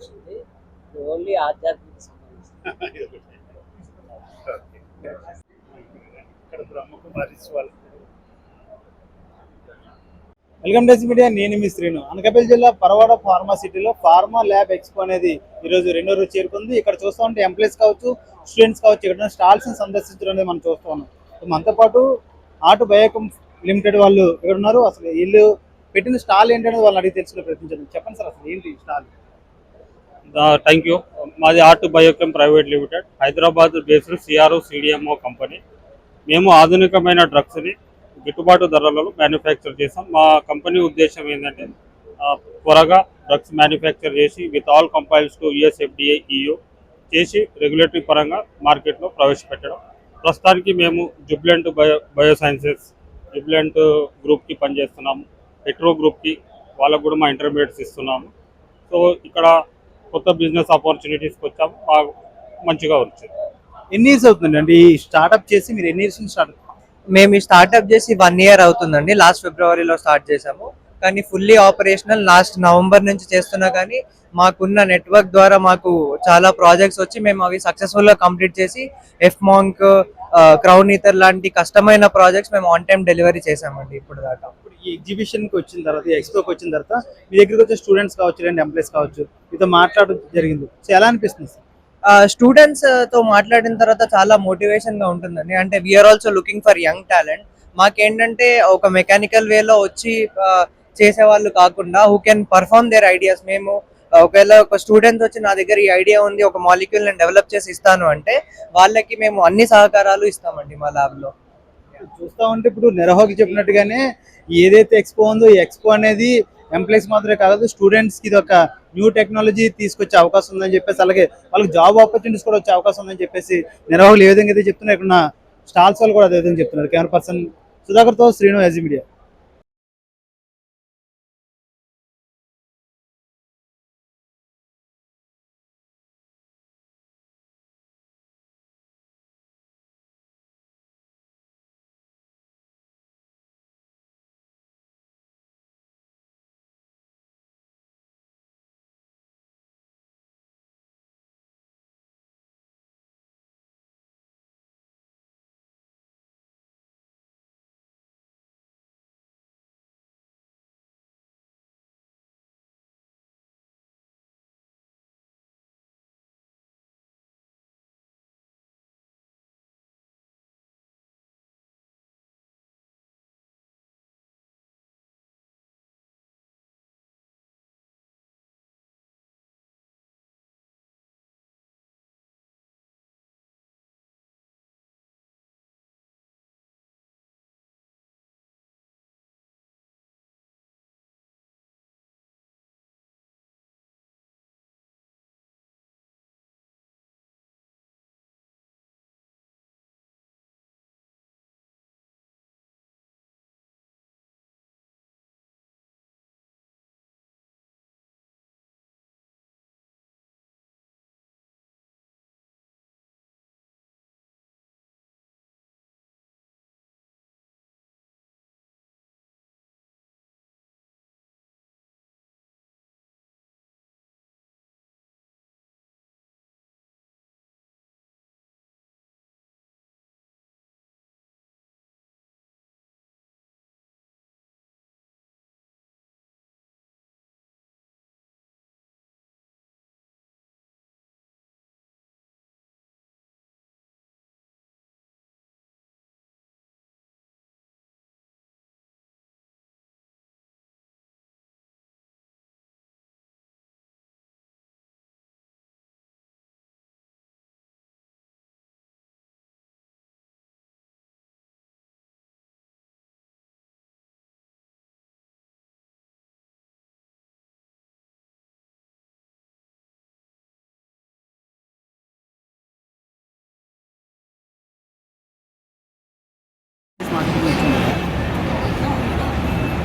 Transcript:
వాళ్ళ సంబంధించింది ఓన్లీ ఆధ్యాత్మిక సంబంధించింది. వెల్కమ్ డేస్ మీడియా నేను మీ శ్రీను. అనకాపల్లి జిల్లా పరవాడ ఫార్మా సిటీలో ఫార్మా ల్యాబ్ ఎక్స్పో అనేది ఈ రోజు రెండో రోజు చేరుకుంది. ఇక్కడ చూస్తూ ఉంటే ఎంప్లాయీస్ కావచ్చు స్టూడెంట్స్ కావచ్చు ఇక్కడ స్టాల్స్ సందర్శించడం అనేది మనం చూస్తూ ఉన్నాం. మనతో పాటు ఆటో బయోకం లిమిటెడ్ వాళ్ళు ఇక్కడ ఉన్నారు అసలు వీళ్ళు పెట్టిన స్టాల్ ఏంటనేది వాళ్ళు అడిగి తెలుసుకునే ప్రయత్నించండి చెప్పండి సార్ అసలు ఏంటి స్టాల్? థ్యాంక్ యూ మాది art biochem private limited Hyderabad based CRO CDMO company. మేము ఆధునికమైన డ్రగ్స్ని గిట్టుబాటు ధరలలో మ్యానుఫ్యాక్చర్ చేసాం. మా కంపెనీ ఉద్దేశం ఏంటంటే త్వరగా డ్రగ్స్ మ్యానుఫ్యాక్చర్ చేసి with all compliance to USFDA EU చేసి రెగ్యులేటరీ పరంగా మార్కెట్లో ప్రవేశపెట్టడం. ప్రస్తుతానికి మేము జుబ్లెంట్ బయో బయోసైన్సెస్ జుబ్లెంట్ గ్రూప్కి పనిచేస్తున్నాము. హెట్రో గ్రూప్కి వాళ్ళకు కూడా మా ఇంటర్మీడియట్స్ ఇస్తున్నాము. సో ఇక్కడ కొత్త బిజినెస్ ఆపర్చునిటీస్కి వచ్చాము. బాగా మంచిగా వచ్చింది ఎన్ని ఇయర్స్ అవుతుందండి? అంటే ఈ స్టార్ట్అప్ చేసి మీరు ఎన్ని ఇయర్స్ స్టార్ట్ మేము ఈ స్టార్ట్అప్ చేసి వన్ ఇయర్ అవుతుందండి. లాస్ట్ ఫిబ్రవరిలో స్టార్ట్ చేసాము కానీ ఫుల్లీ ఆపరేషనల్ లాస్ట్ నవంబర్ నుంచి చేస్తున్నా కానీ మాకున్న నెట్వర్క్ ద్వారా మాకు చాలా ప్రాజెక్ట్స్ వచ్చి మేము అవి సక్సెస్ఫుల్గా కంప్లీట్ చేసి ఎఫ్ మాంక్ క్రౌన్ ఈథర్ లాంటి కష్టమైన ప్రాజెక్ట్స్ మేము ఆన్ టైం డెలివరీ చేసామండి ఇప్పుడు దాకా ఈ ఎగ్జిబిషన్కి వచ్చిన తర్వాత ఎక్స్పోకి వచ్చిన తర్వాత మీ దగ్గరికి వచ్చే స్టూడెంట్స్ కావచ్చు లేదంటే ఎంప్లాయీస్ కావచ్చు మీతో మాట్లాడడం జరిగింది. సో ఎలా అనిపిస్తుంది స్టూడెంట్స్తో మాట్లాడిన తర్వాత చాలా మోటివేషన్గా ఉంటుందండి. అంటే we're also looking for young talent మాకేంటంటే ఒక మెకానికల్ వేలో వచ్చి చేసే వాళ్ళు కాకుండా who can perform their ideas మేము ఒకవేళ ఒక స్టూడెంట్ వచ్చి నా దగ్గర ఈ ఐడియా ఉంది ఒక మాలిక్యూల్ నేను డెవలప్ చేసి ఇస్తాను అంటే వాళ్ళకి మేము అన్ని సహకారాలు ఇస్తామండి మా ల్యాబ్లో. చూస్తా ఉంటే ఇప్పుడు నెరహోకి చెప్పినట్టుగానే ఏదైతే ఎక్స్పో ఉందో ఈ ఎక్స్పో అనేది ఎంప్లాయీస్ మాత్రమే కాదు స్టూడెంట్స్కి ఇది ఒక న్యూ టెక్నాలజీ తీసుకొచ్చే అవకాశం ఉందని చెప్పేసి అలాగే వాళ్ళకి జాబ్ ఆపర్చునిటీస్ కూడా వచ్చే అవకాశం ఉందని చెప్పేసి నిర్వాహకులు ఏ విధంగా అయితే చెప్తున్నారు ఇక్కడ స్టాల్స్ వాళ్ళు కూడా అదే విధంగా చెప్తున్నారు. కెమెరా పర్సన్ సుధాకర్తో శ్రీను ఎజీ మీడియా.